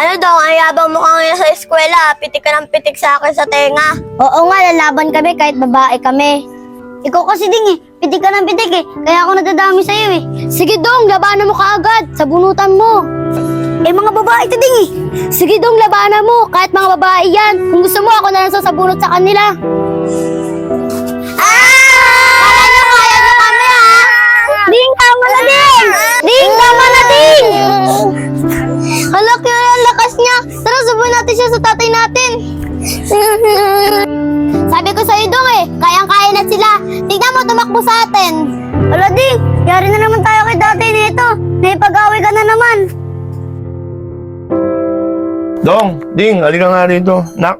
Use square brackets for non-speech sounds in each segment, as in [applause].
Ano daw, ang yabang mo ka ngayon sa eskwela, pitik ka ng pitik sa akin sa tenga. Oo nga, lalaban kami kahit babae kami. Ikaw kasi ding eh, pitik ka ng pitik eh, kaya ako nadadami sa'yo eh. Sige dong, labanan mo kaagad, sa bunutan mo. Eh mga babae to ding eh. Sige dong, labanan mo, kahit mga babae yan. Kung gusto mo, ako na lang sasabunot sa kanila. Ah! Ah! Ding, tama na ding! Ding, tama na ding! Hala, lakas niya. Tara, subuhin natin siya sa tatay natin. [laughs] Sabi ko sa'yo dong eh, kayang-kaya na sila. Tignan mo, tumakbo sa atin. Hala, Ding, yari na naman tayo kay dati nito. Naipag-away ka na naman. Dong, Ding, halika nga rito. Nak.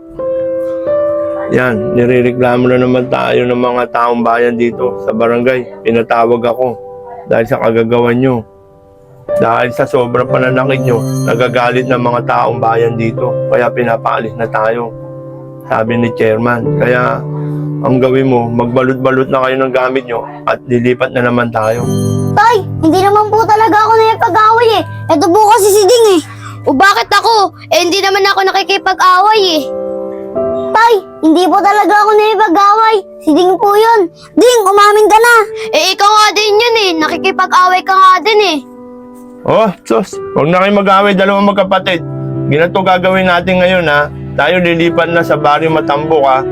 Yan, nirereklamo na naman tayo ng mga taong bayan dito sa barangay. Pinatawag ako dahil sa kagagawan nyo. Dahil sa sobrang pananakit nyo, nagagalit ng mga taong bayan dito. Kaya pinapaalis na tayo. Sabi ni chairman. Kaya ang gawin mo, magbalot-balot na kayo ng gamit nyo at lilipat na naman tayo. Tay, hindi naman po talaga ako naipag-away eh. Ito po kasi si Ding eh. O bakit ako? Eh hindi naman ako nakikipag-away eh. Tay, hindi po talaga ako naipag-away. Si Ding po yun. Ding, umamin ka na. Eh ikaw nga din yun eh. Nakikipag-away ka nga din eh. Oh, sus, huwag na kayo mag-away, dalawang magkapatid. Ganito gagawin natin ngayon ha. Tayo lilipat na sa baryo Matambok ha.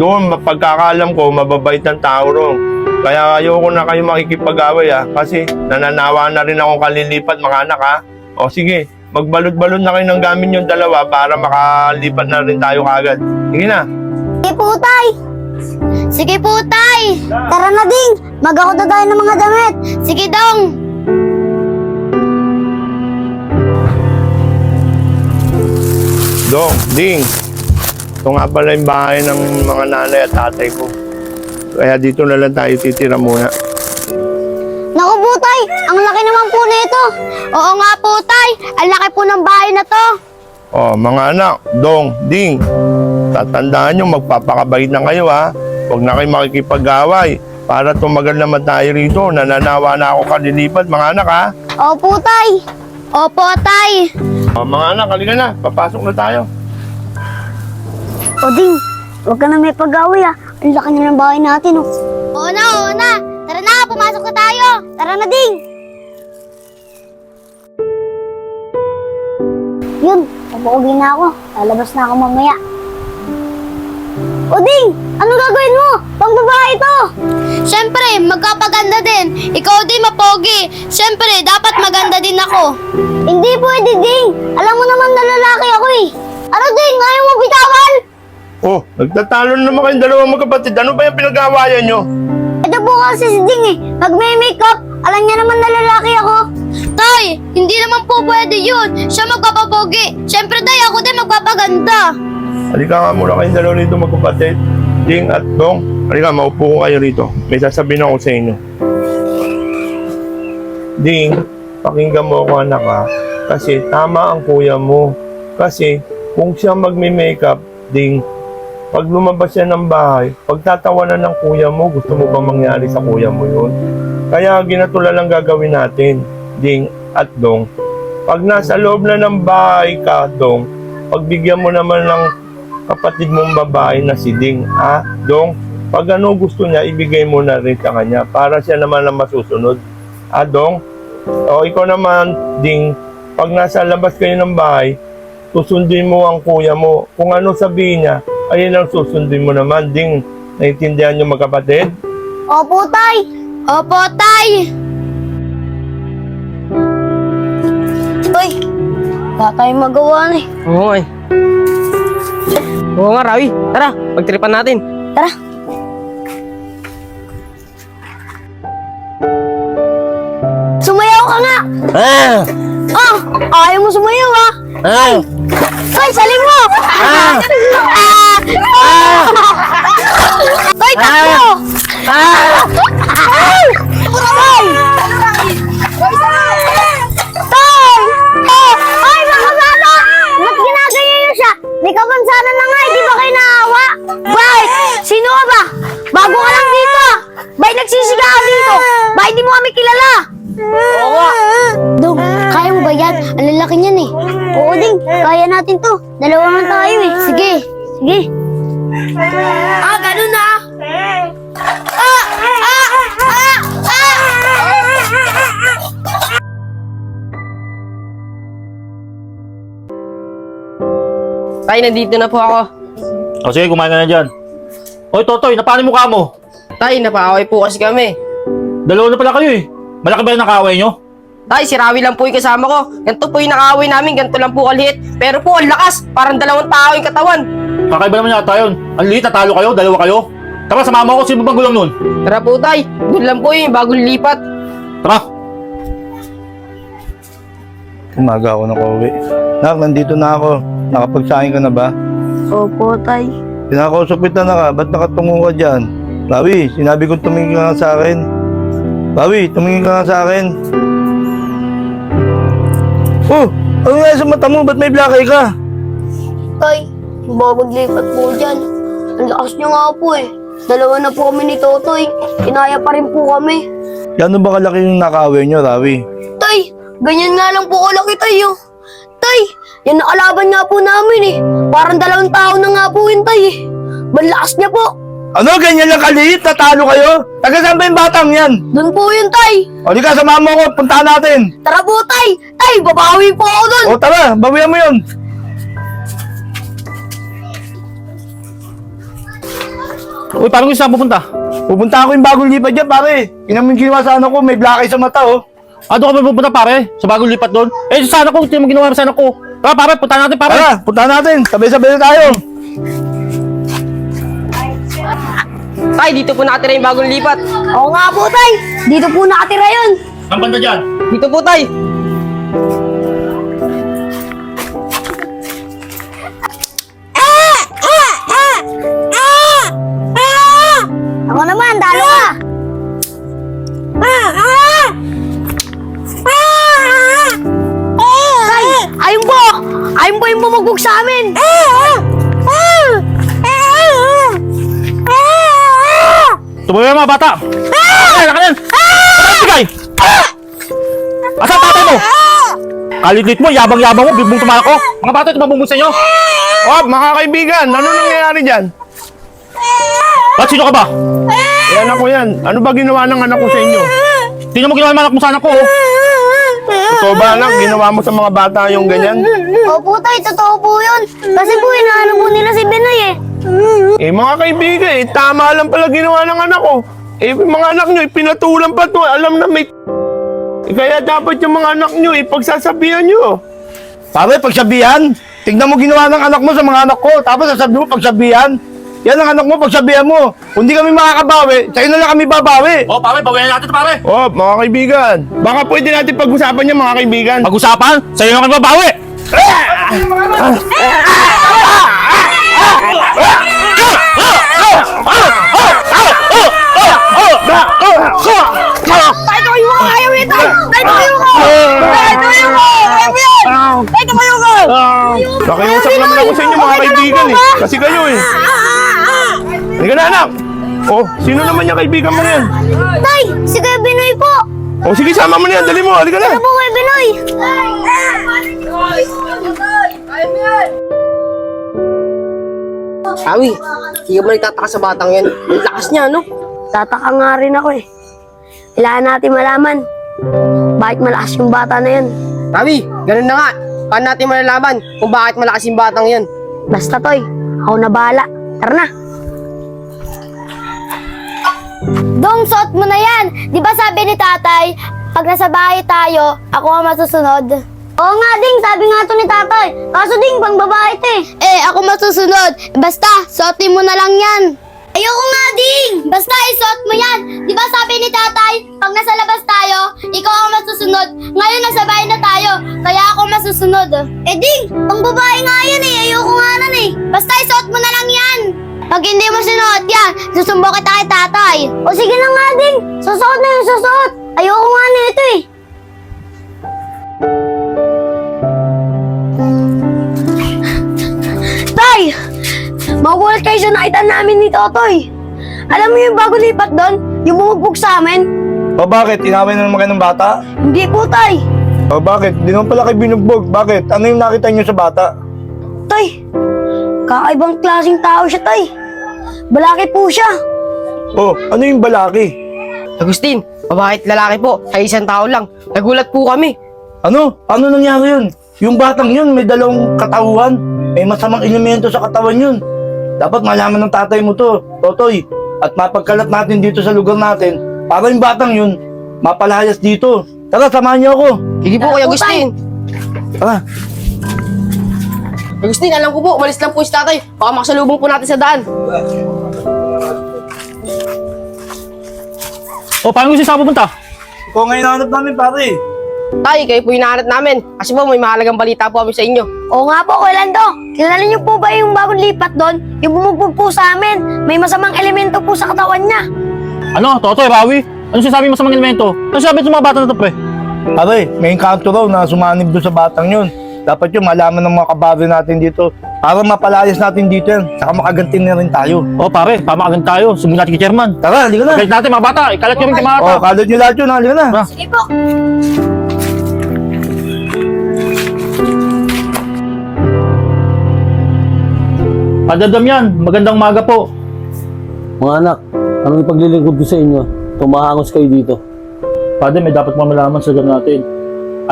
Doon, pagkakalam ko, mababait ang tao ron. Kaya ayoko na kayo makikipag-away ha. Kasi nananawa na rin akong kalilipat mga anak ha. O sige, magbalot-balot na kayo ng gamit yung dalawa para makalipat na rin tayo kagad. Sige na. Sige po, Tay. Sige po, Tay. Tara na, Ding. Mag-ako tayo ng mga damit. Sige, Dong. Dong, Ding. Ito nga pala yung bahay ng mga nanay at tatay ko. Kaya dito na lang tayo titira muna. Naku po, Tay. Ang laki naman po nito. Oo nga po, Tay. Ang laki po ng bahay na to. Oh, mga anak, Dong, Ding, tatandaan nyo, magpapakabait na kayo ha. Huwag na kayo makikipag-away. Para tumagal naman tayo rito. Nananawa na ako kalilipat, mga anak ha. Opo, Tay. Opo, Tay. Oh, mga anak, halika na. Papasok na tayo. O, Ding. Huwag ka na may pag-away ah. Ang laki na ng bahay natin oh. Oo na, oo na. Tara na, pumasok na tayo. Tara na, Ding. Yun, pabuogi na ako. Lalabas na ako mamaya. O, Ding! Anong gagawin mo? Pang babae to! Siyempre, magkapaganda din. Ikaw din mapogi. Siyempre, dapat maganda din ako. Hindi pwede, Ding. Alam mo naman na lalaki ako eh. Ano, Ding? Ayaw mo bitawan? Oh, nagtatalo na naman kayong dalawang magkapatid. Ano ba yung pinag-aawayan nyo? Ito po kasi si Ding eh. Pag may makeup, alam niya naman na lalaki ako. Tay, hindi naman po pwede yun. Siya magpapapogi. Siyempre, Tay, ako din magpapaganda. Halika nga muna kayong dalawa rito magkapatid. Ding at Dong, halika, maupo ko kayo rito. May sasabihin ako sa inyo. Ding, pakinggan mo ako anak ha. Kasi tama ang kuya mo. Kasi kung siya magme-makeup, Ding, pag lumabas siya ng bahay, pagtatawanan ng kuya mo, gusto mo ba mangyari sa kuya mo yun? Kaya ginatula lang gagawin natin, Ding at Dong. Pag nasa loob na ng bahay ka, Dong, pagbigyan mo naman ng kapatid mong babae na si Ding, ha? Dong, pag ano gusto niya, ibigay mo na rin sa kanya para siya naman ang masusunod. Ha, Dong? O, ikaw naman, Ding, pag nasa labas kayo ng bahay, susundin mo ang kuya mo. Kung ano sabihin niya, ayun ang susundin mo naman, Ding. Naintindihan niyo magkapatid? Opo, Tay. Opo, Tay. Uy, wala tayong magawa na eh. Oo eh. Oo nga, Rawi. Tara, pagtripan natin. Tara. Sumayaw ka nga! Ah! Ah! Ayaw mo sumayaw ah! Ah! Ay, salim mo! Ah! Ah! Ah! Ay, takbo! Ah! Ay! Ay! Tay! Oh! Ay, mga sana! Ba't ginagaya niyo siya? May kapansanan na nga, Sino ka ba? Bago ka lang dito! ah. Bay, nagsisiga ka dito! Bay, hindi mo kami kilala! Oo nga. Dong, kaya mo ba yan? Ang lalaki niyan eh. Oo, Ding. Kaya natin to. Dalawa man tayo eh. Sige. Sige. Ah, ganun na. Ah! Ah! Ah! Ah! Tay, nandito na po ako. O sige, kumain ka na dyan. Hoy, Totoy, napaan yung mukha mo? Tay, napaaway po kasi kami. Dalawa na pala kayo eh. Malaki ba yung nakaway nyo? Tay, si Rawi lang po yung kasama ko. Ganito po yung nakaway namin, ganito lang po kaliit. Pero po, ang lakas. Parang dalawang tao yung katawan. Kakaiba naman yata yun. Ang liit, natalo kayo, dalawa kayo. Tara, sumama ako, sino bang gulang nun? Tara po, Tay. Doon lang po yun, bago lilipat. Tara. Umaga ako na pauwi. Nak, nandito na ako. Nakapagsahin ka na ba? Opo, tay. Pinakausap kita na ka. Ba't nakatungo ka dyan? Rawi, sinabi ko tumingin ka nga sa akin. Rawi, tumingin ka nga sa akin. Oh, ano nga sa mata mo? Ba't may black eye ka? Tay, babag lipat po dyan. Ang lakas niya nga po eh. Dalawa na po kami ni Totoy. Kinaya pa rin po kami. Gano'n ba kalaki yung nakaway nyo, Rawi? Tay, ganyan nga lang po kalaki tayo. Tay, yan nakalaban nga po namin eh. Parang dalawang tao na nga po yun, Tay eh. Malakas niya po. Ano, ganyan lang kaliit? Tatalo kayo? Taga saan ba yung batang yan? Doon po yun, Tay. O di ka, samahan mo ako. Puntahan natin. Tara po, Tay. Tay, babawi po ako doon. O tara, bawian mo yun. Uy, parang gusto saan pupunta? Pupunta ako yung bagong lipat dyan, pare. Inamin ginawa sa ano ko, may black eye sa mata, oh. Ah, doon ka ba pupunta pare? Sa bagong lipat doon? Eh, sana ko, hindi mo ginawa sa anak ko. Tara, pare, punta natin, pare. Tara, punta natin. Sabay-sabay na tayo. Tay, dito po nakatira yung bagong lipat. Oo nga po, Tay. Dito po nakatira yun. Ang banda dyan. Dito po, Tay. Tumayo mga bata. Ay, naka yan. Tigay. Asan tatay mo? Kalitit mo, yabang-yabang mo, bibong tumako. Mga bata, tumabong mo sa inyo. Oh, mga kaibigan, ano nangyayari dyan? Ba't sino ka ba? Eh, anak ko yan. Ano ba ginawa ng anak ko sa inyo? Tingnan mo ginawa yung anak mo sa anak ko. oh. Totoo ba, anak? Ginawa mo sa mga bata yung ganyan? Opo, Tay. Totoo po yun. Kasi po, inaano po nila si Benoy eh. Eh, mga kaibigan, eh, tama lang pala ginawa ng anak ko. Eh, mga anak nyo, eh, pinatulan pa to. Alam na may... Eh, kaya dapat yung mga anak nyo, eh, pagsasabihan nyo. Pare, pagsabihan. Tignan mo ginawa ng anak mo sa mga anak ko. Tapos sasabi mo, pagsabihan. Yan ang anak mo, pagsabihan mo. Kung di kami makakabawi, sa'yo na lang kami babawi. Oh, pare, bawayan natin pare. Oh, mga kaibigan. Baka pwede natin pag-usapan yan, mga kaibigan. Pag-usapan, sa'yo na kami babawi. Tay, tumayo ka! Ayaw eh, Tay! Tay, tumayo ka! Tay, tumayo ka! Ayaw yan! Tay, tumayo ka! Nakiusap naman ako sa inyo, mga kaibigan, eh. Kasi kayo, eh. Hindi ka na, anak. Oh, sino naman yung kaibigan mo yan? Tay, si Kuya Benoy po! Oh, sige, sama mo na yan. Dali mo, halika na. Ano po, Kuya Benoy? Rawi, hindi ba nagtataka sa batang yan? Ang lakas niya, no? Tataka nga rin ako eh. Kailangan natin malaman. Bakit malakas yung bata na yan? Rawi, ganun na nga. Paano natin malalaman kung bakit malakas yung batang yan? Basta, Toy. Ako na bahala. Tara na. Dong, suot mo na yan. Di ba sabi ni tatay, pag nasa bahay tayo, ako ang masusunod? Oo nga, Ding. Sabi nga to ni tatay. Kaso, Ding, pang babae ito eh. Eh, ako masusunod. Basta, suotin mo na lang yan. Ayoko nga, Ding. Basta, isuot mo yan. Di ba sabi ni tatay, pag nasa labas tayo, ikaw ang masusunod. Ngayon, nasa bahay na tayo, kaya ako masusunod. Eh, Ding, pang babae nga yan eh. Ayoko nga nan eh. Basta, isuot mo na lang yan. Pag hindi mo sinuot yan, susumbo kita kay tatay. O sige na nga, Ding. Susuot na yung susuot. Namin ni Totoy. Alam mo yung bago lipat doon? Yung bumugbog sa amin? O bakit? Inaway na naman kayo ng bata? Hindi po, Tay. O bakit? Di naman pala kayo binugbog. Bakit? Ano yung nakita niyo sa bata? Tay, kakaibang klaseng tao siya, Tay. Balaki po siya. Oh, ano yung balaki? Agustin, at lalaki po, sa isang tao lang. Nagulat po kami. Ano? Ano nangyari yun? Yung batang yun may dalawang katauhan. May masamang elemento sa katawan yun. Dapat malaman ng tatay mo to, Totoy. At mapagkalat natin dito sa lugar natin para yung batang yun mapalayas dito. Tara, samahan niyo ako. Sige po, Kuya Agustin. Tara. Agustin, alam ko po, umalis lang po si tatay. Baka makasalubong po natin sa daan. O, paano gusto saan pupunta? Ikaw ngayon hanap namin, pare. Tay, kayo po hinahanap namin. Kasi po, may mahalagang balita po kami sa inyo. Oo nga po, Kuya Lando. Kilala niyo po ba yung bagong lipat doon? Yung bumugbog po sa amin. May masamang elemento po sa katawan niya. Ano, Totoy, Rawi? Ano sinasabi mo sa mga elemento? Ano sabi sa mga bata na to, pre? Pare, may encounter raw na sumanib doon sa batang yun. Dapat yung malaman ng mga kabaro natin dito para mapalayas natin dito yan. Saka makaganti na rin tayo. O, pare, pamagan tayo. Sumunod natin kay chairman. Tara, halika na. Kahit natin, mga bata. Ikalat nyo rin kay mga bata. Oh, kalot nyo lahat yun, halika na. Tara. Sige po. Padre Damian, magandang maga po. Mga anak, anong ipaglilingkod ko sa inyo? Tumahangos kayo dito. Padre, may dapat mo malaman sa lugar natin.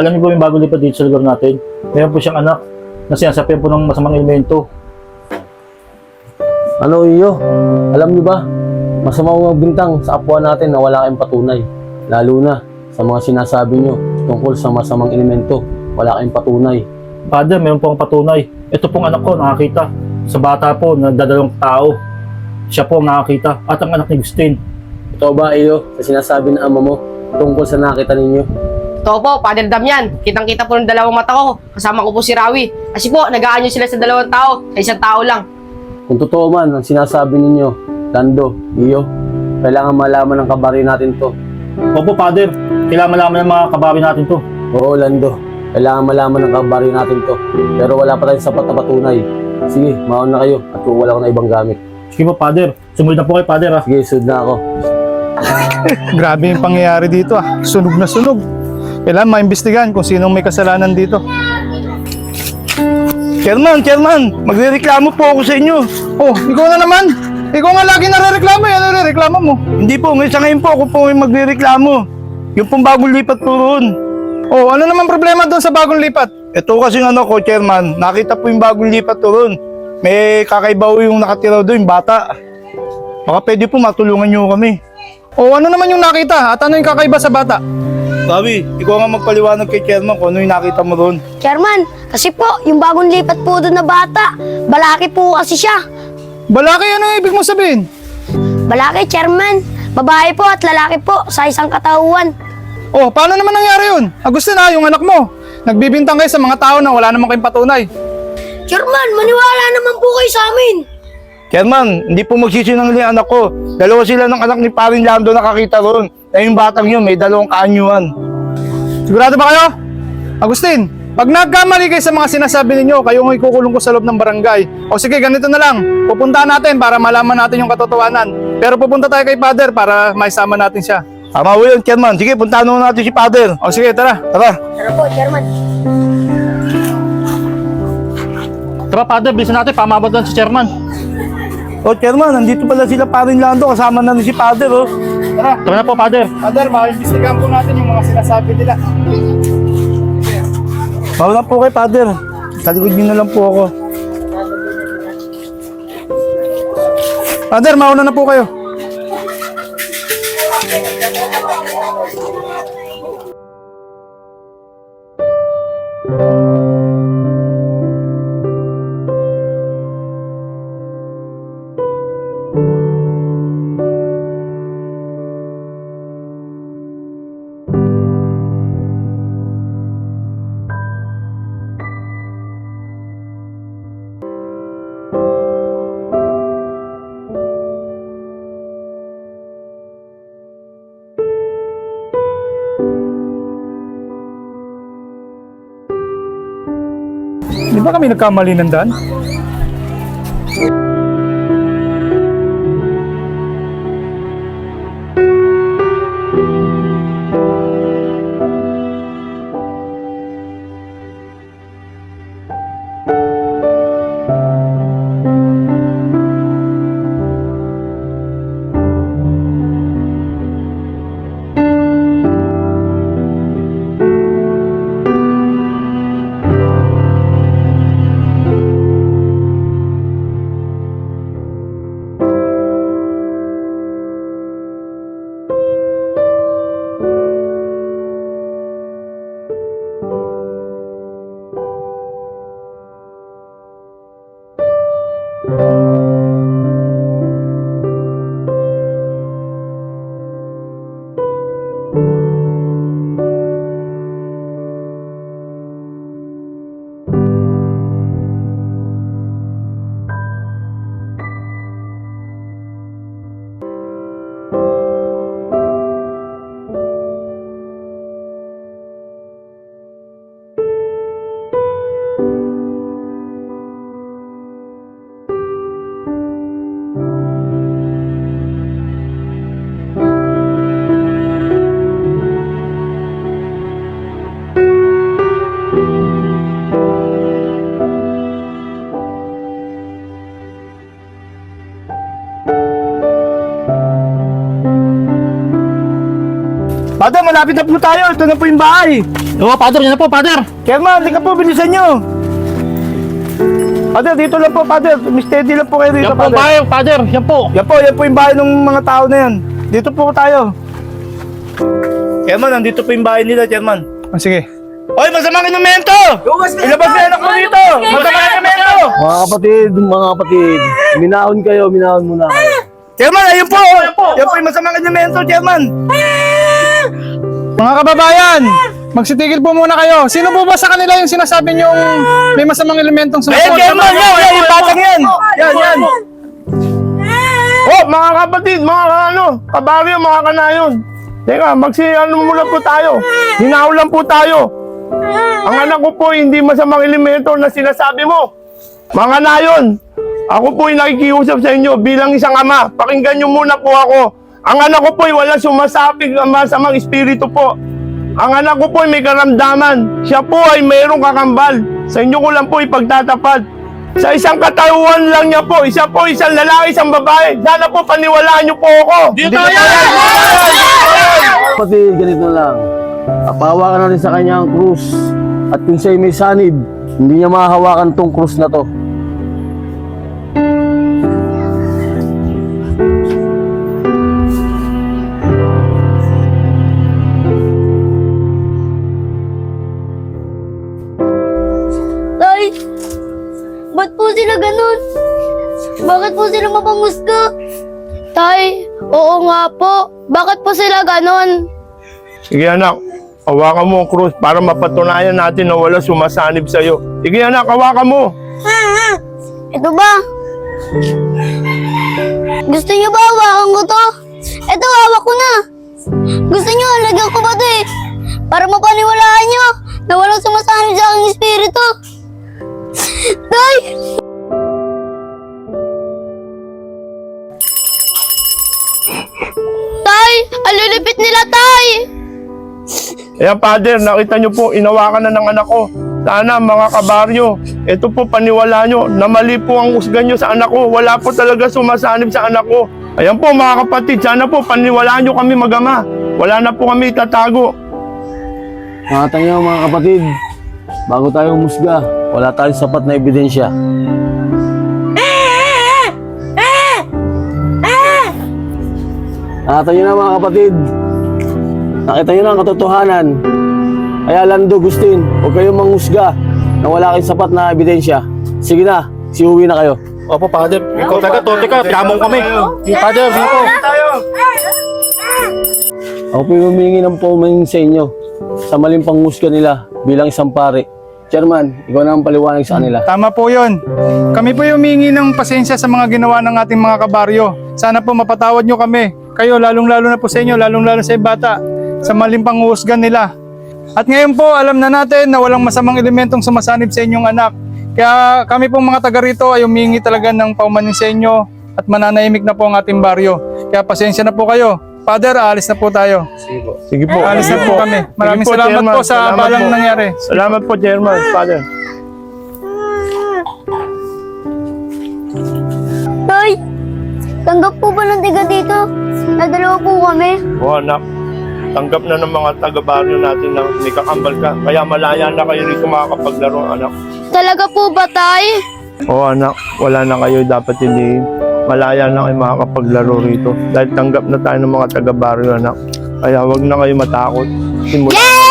Alam niyo po yung bago lipat dito sa lugar natin? Meron po siyang anak na sinasapian po ng masamang elemento. Ano iyo? Alam niyo ba? Masama magbintang sa kapwa natin na wala kayong patunay. Lalo na sa mga sinasabi niyo tungkol sa masamang elemento. Wala kayong patunay. Padre, meron po ang patunay. Ito pong anak ko, nakakita. Sa bata po, nagdadalawang tao. Siya po ang nakakita. At ang anak ni Gustin. Ito ba iyo sa sinasabi ng ama mo tungkol sa nakita ninyo? Ito po, Father Damian. Kitang-kita po ng dalawang mata ko. Kasama ko po si Rawi. Kasi po, nag-aanyo sila sa dalawang tao. Sa isang tao lang. Kung totoo man ang sinasabi ninyo, Lando, iyo, kailangan malaman ng kabari natin to. Opo, Father. Kailangan malaman ng mga kababi natin to. Oo, Lando. Kailangan malaman ng kabari natin to. Pero wala pa tayong sapat na patunay. Sige, mauna kayo at wala ko na ibang gamit. Sige po, Father. Sumunod na po kay Father, ha? Sige, sunod na ako. [laughs] Grabe yung pangyayari dito ah. Sunog na sunog. Kailangan maimbestigahan kung sinong may kasalanan dito. Chairman, chairman, magrereklamo po ako sa inyo. Oh, ikaw na naman. Ikaw nga lagi narereklamo. Yan ang reklamo mo. Hindi po, ngayon sa ngayon po ako po yung magrereklamo. Yung pong bagong lipat po roon. Oh, ano naman problema doon sa bagong lipat? Ito kasi ano ko, chairman, nakita po yung bagong lipat po roon. May kakaibaw yung nakatira doon, yung bata. Baka pwede po matulungan nyo kami. Oh, ano naman yung nakita? At ano yung kakaiba sa bata? Sabi, ikaw nga magpaliwanag kay chairman kung ano yung nakita mo roon. Chairman, kasi po, yung bagong lipat po doon na bata, balaki po kasi siya. Balaki, ano yung ibig mo sabihin? Balaki, chairman. Babae po at lalaki po sa isang katauhan. Oh, paano naman nangyari yun? Agustin ah, yung anak mo. Nagbibintang kayo sa mga tao na wala naman kayong patunay. Chairman, maniwala naman po kayo sa amin. Chairman, hindi po magsisinungaling yung anak ko. Dalawa sila ng anak ni Paring Lando nakakita roon. Na yung batang yun, may dalawang kaanyuan. Sigurado ba kayo? Agustin, pag nagkamali kayo sa mga sinasabi ninyo, kayo ang ikukulong ko sa loob ng barangay. O sige, ganito na lang. Pupunta natin para malaman natin yung katotohanan. Pero pupunta tayo kay Father para maisama natin siya. Tama po yun, Chairman. Sige, puntahan mo natin si Father. O sige, tara. Tara. Tara po, chairman. Tara, Father, bilisan natin. Pamabot lang si chairman. O, Chairman, nandito pala sila Paring Lando. Kasama na rin si Father, oh. Tara. Tara na po, Father. Father, maimbestigahan po natin yung mga sinasabi nila. Mauna po kay Father. Talikod niyo na lang po ako. Father, mauna na po kayo. Di ba kami nagkamali ng daan? Malapit na po tayo. Ito na po yung bahay. Oo, Father, yan na po, Father. Chairman, hindi ka po, bilisan nyo. Father, dito lang po, Father. Steady lang po kayo dito, Yan po ang Father. bahay, Father. Yan po. Yan po, yan po yung bahay ng mga tao na yan. Dito po tayo. Chairman, nandito po yung bahay nila, Chairman. O sige. Oy, masamang inumento! Ilabas na anak mo dito! Masamang inumento! Mga kapatid, mga kapatid, minahon kayo, minahon muna kayo. Chairman, ayun po! Yan po yung masamang inumento, Chairman! Mga kababayan, magsitigil po muna kayo. Sino po ba sa kanila yung sinasabi niyong may masamang elementong Ayun, sumusunod? Chairman! Yan, yan, yung batang yan! Yan, yan! Oh, mga kapatid, mga ano, kabaryo, mga kanayon. Teka, magsi ano muna po tayo. Hinaw lang po tayo. Ang anak ko po hindi masamang elemento na sinasabi mo. Mga nayon, ako po ay nakikiusap sa inyo bilang isang ama. Pakinggan niyo muna po ako. Ang anak ko po ay walang sumasabing na masamang espiritu po. Ang anak ko po ay may karamdaman. Siya po ay mayroong kakambal. Sa inyo ko lang po ipagtatapat. Sa isang katauhan lang niya po, isa po isang lalaki, isang babae. Sana po paniwalaan niyo po ako. Dito yan! Kapatid, ganito lang. Apawa ka na rin sa kanyang krus. At kung siya'y may sanib, hindi niya mahahawakan tong krus na to. Oo nga po. Bakit po sila ganun? Sige anak, hawakan mo ang krus para mapatunayan natin na wala sumasanib sa iyo. Sige anak, hawakan mo. Ito ba? Gusto niyo ba hawakan ko to? Ito, hawak ko na. Gusto niyo, lagyan ko ba to eh? Para mapaniwalaan niyo na walang sumasanib sa aking espiritu. Tay! Ang lulipit nila, Tay! Ayan, Father, nakita niyo po, inawakan na ng anak ko. Sana, mga kabaryo, ito po paniwala niyo na mali po ang usgan niyo sa anak ko. Wala po talaga sumasanib sa anak ko. Ayan po, mga kapatid, sana po paniwalaan niyo kami magama. Wala na po kami itatago. Mga tanyo, mga kapatid, bago tayo umusga, wala tayong sapat na ebidensya. Nakita nyo na mga kapatid, nakita nyo na ang katotohanan. Kaya Lando, Gustin, huwag kayong manghusga na wala kayong sapat na ebidensya. Sige na, siuwi na kayo. Opo, Father. Ikaw taga to, teka, tinamong kami. Father, dito. Ako po yung humingi ng paumanin sa inyo sa maling panghusga nila bilang isang pare. Chairman, ikaw na ang paliwanag sa kanila. Tama po yun. Kami po yung humingi ng pasensya sa mga ginawa ng ating mga kabaryo. Sana po mapatawad nyo kami. Kayo, lalong-lalo na po sa inyo, lalong-lalo sa bata, sa maling panghusgan nila. At ngayon po, alam na natin na walang masamang elementong sumasanib sa inyong anak. Kaya kami pong mga taga rito ay humingi talaga ng paumanin sa inyo at mananahimik na po ang ating baryo. Kaya pasensya na po kayo. Father, aalis na po tayo. Sige po. Aalis na sige po kami. Maraming Sige salamat Chairman. po sa po. nangyari. Salamat po, Chairman, Father. Tanggap po ba ng tiga dito? Nadalawa po kami. O anak, tanggap na ng mga taga-baryo natin na may kakambal ka. Kaya malaya na kayo rito makakapaglaro, anak. Talaga po ba, Tay? Oo anak, wala na kayo dapat hindi malaya na kayo makakapaglaro rito. Dahil tanggap na tayo ng mga taga-baryo anak. Kaya wag na kayo matakot. Simula